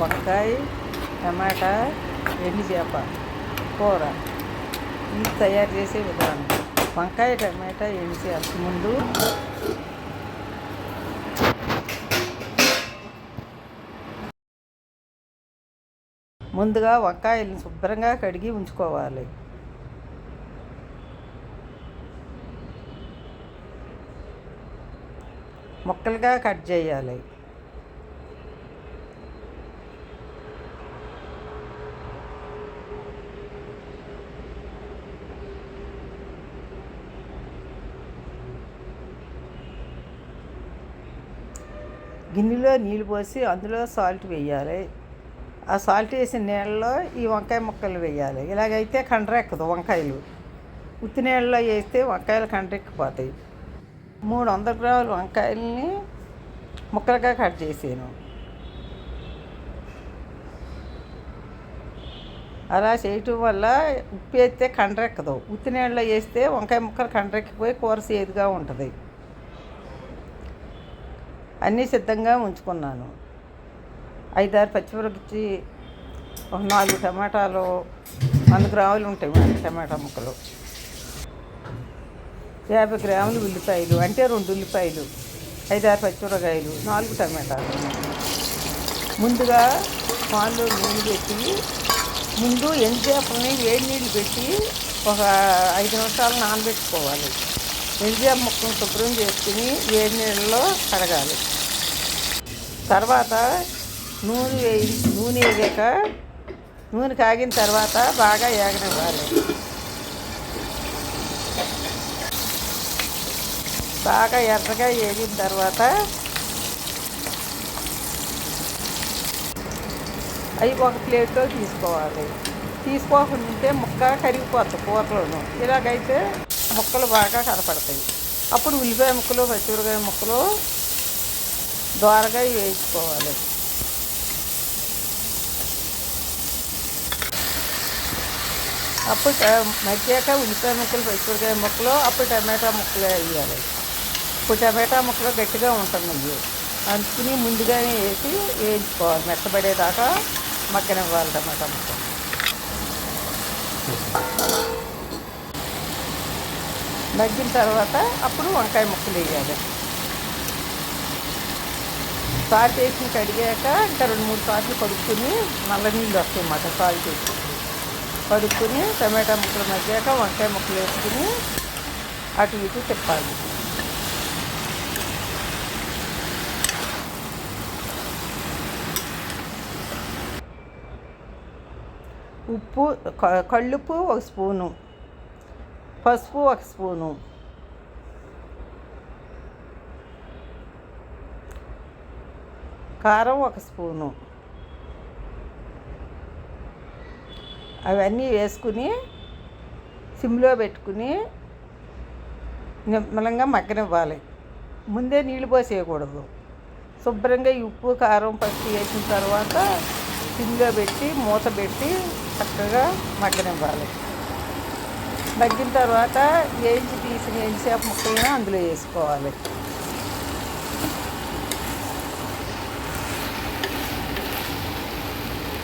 వంకాయ టమాటా ఎండు చేప కూర. ఇది తయారు చేసే విధానం. వంకాయ టమాటా ఎండు చేప. ముందు ముందుగా వంకాయలను శుభ్రంగా కడిగి ఉంచుకోవాలి. ముక్కలుగా కట్ చేయాలి. గిన్నెలో నీళ్ళు పోసి అందులో సాల్ట్ వేయాలి. ఆ సాల్ట్ వేసిన నీళ్ళలో ఈ వంకాయ ముక్కలు వేయాలి. ఇలాగైతే కండ్రెక్కదు వంకాయలు. ఉత్తి నీళ్ళలో వేస్తే వంకాయలు కండ్రెక్కిపోతాయి మూడు వందల గ్రాముల వంకాయల్ని ముక్కలుగా కట్ చేసాను. అలా చేయటం వల్ల ఉప్పు వేస్తే కండ్రెక్కదు ఉత్తి నీళ్ళలో వేస్తే వంకాయ ముక్కలు కండ్రెక్కిపోయి కూర సేదుగా ఉంటుంది. అన్నీ సిద్ధంగా ఉంచుకున్నాను. ఐదారు పచ్చిమిరపచ్చి ఒక నాలుగు టమాటాలు వంద గ్రాములు ఉంటాయి మన టమాటా ముక్కలు. యాభై గ్రాములు ఉల్లిపాయలు అంటే రెండు ఉల్లిపాయలు ఐదారు పచ్చిమిరకాయలు నాలుగు టమాటాలు. ముందుగా పాలు నూనె పెట్టి ముందు ఎండుచేపలని వేడి నీళ్ళు పెట్టి ఒక ఐదు నిమిషాలు నానబెట్టుకోవాలి. ఎండుచేప ముక్కను శుభ్రం చేసుకుని వేడి నీళ్ళలో కడగాలి తర్వాత నూనె వేయి నూనె వేగాక నూనె కాగిన తర్వాత బాగా ఏగనివ్వాలి. బాగా ఎర్రగా వేగిన తర్వాత అవి ఒక ప్లేట్లో తీసుకోవాలి. తీసుకోకుండా ఉంటే ముక్క కరిగిపోతుంది కూరలోను. ఇలాగైతే ముక్కలు బాగా కనపడతాయి. అప్పుడు ఉల్లిపాయ ముక్కలు పచ్చిమిరకాయ ముక్కలు దోరగా వేయించుకోవాలి. అప్పుడు ట- మగ్గాక ఉల్లిపాయ ముక్కలు పచ్చిమిరకాయ ముక్కలు అప్పుడు టమాటా ముక్కలు వేయాలి. ఇప్పుడు టమాటా ముక్కలు గట్టిగా ఉంటుంది ఇవి అందుకుని ముందుగానే వేసి వేయించుకోవాలి. మెత్తబడేదాకా మక్కనివ్వాలి టమాటా ముక్కలు. మగ్గిన తర్వాత అప్పుడు వంకాయ ముక్కలు వేయాలి. సాల్ట్ వేసి కడిగాక ఇంకా రెండు మూడు సార్లు కడుక్కుని నల్ల నీళ్ళు వస్తాయి అన్నమాట సాల్ట్ వేసి. కడుక్కుని టమాటా ముక్కలు మగ్గాక వంకాయ ముక్కలు వేసుకుని అటు ఇటు తిప్పాలి. ఉప్పు కళ్ళుప్పు ఒక స్పూను. పసుపు ఒక స్పూను. కారం ఒక స్పూను. అవన్నీ వేసుకుని సిమ్లో పెట్టుకుని నిమ్మలంగా మగ్గనివ్వాలి. ముందే నీళ్ళు పోసేయకూడదు. శుభ్రంగా ఉప్పు కారం పసుపు వేసిన తర్వాత సిమ్లో పెట్టి మూత పెట్టి చక్కగా మగ్గనివ్వాలి. మగ్గిన తర్వాత వేయించి తీసిన ఎంతసేపు ముక్కలను అందులో వేసుకోవాలి.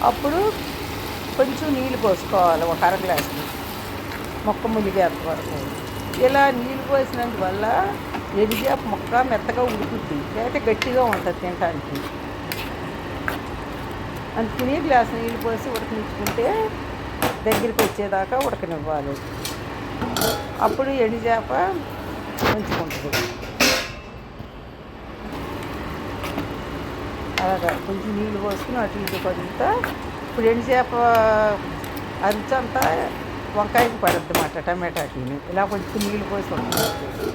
అప్పుడు కొంచెం నీళ్ళు పోసుకోవాలి ఒక అర గ్లాసు మొక్క ములిగేంత వరకు. ఇలా నీళ్ళు పోసినందువల్ల ఎదిగే మొక్క మెత్తగా ఉడుకుద్ది లేకపోతే గట్టిగా ఉంటుంది తినడానికి అందుకని గ్లాస్ నీళ్ళు పోసి ఉడకనిచ్చుకుంటే దగ్గరికి వచ్చేదాకా ఉడకనివ్వాలి. అప్పుడు ఎండి చేప ఉంచుకుంటుంది అలాగా కొంచెం నీళ్ళు పోసుకుని అటు ఇటు కొంత ఇప్పుడు ఎండు చేప అరిచంతా వంకాయకి పడద్దు అన్నమాట టమాటాకి. ఇలా కొంచెం నీళ్ళు పోసి ఉంటుంది